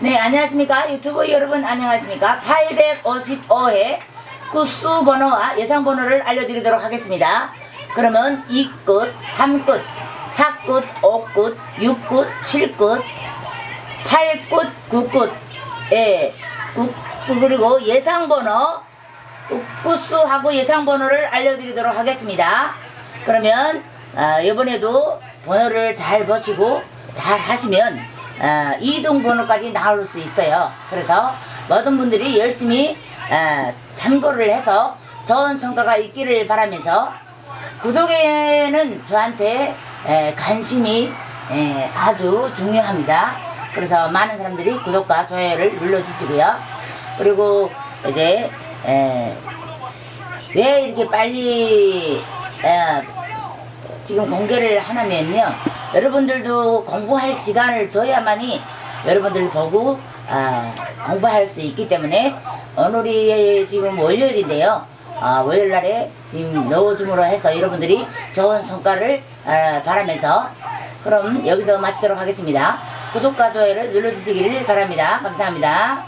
네 안녕하십니까? 유튜브 여러분 안녕하십니까? 855회 구수 번호와 예상 번호를 알려드리도록 하겠습니다. 그러면 2끝 3끝. 4끝 5끝 6끝 7끝 8끝 9끝 예. 구- 그리고 예상 번호 구수하고 예상 번호를 알려드리도록 하겠습니다. 그러면 아, 이번에도 번호를 잘 보시고 잘 하시면 아, 이동 번호까지 나올 수 있어요. 그래서 모든 분들이 열심히 아, 참고를 해서 좋은 성과가 있기를 바라면서 구독에는 저한테 에, 관심이 에, 아주 중요합니다. 그래서 많은 사람들이 구독과 좋아요를 눌러주시고요. 그리고 이제 에, 왜 이렇게 빨리 에, 지금 공개를 하냐면요. 여러분들도 공부할 시간을 줘야만이 여러분들 보고 아, 공부할 수 있기 때문에 오늘이 지금 월요일인데요. 아, 월요일 날에 지금 넣어줌으로 해서 여러분들이 좋은 성과를 아, 바라면서 그럼 여기서 마치도록 하겠습니다. 구독과 좋아요를 눌러주시기를 바랍니다. 감사합니다.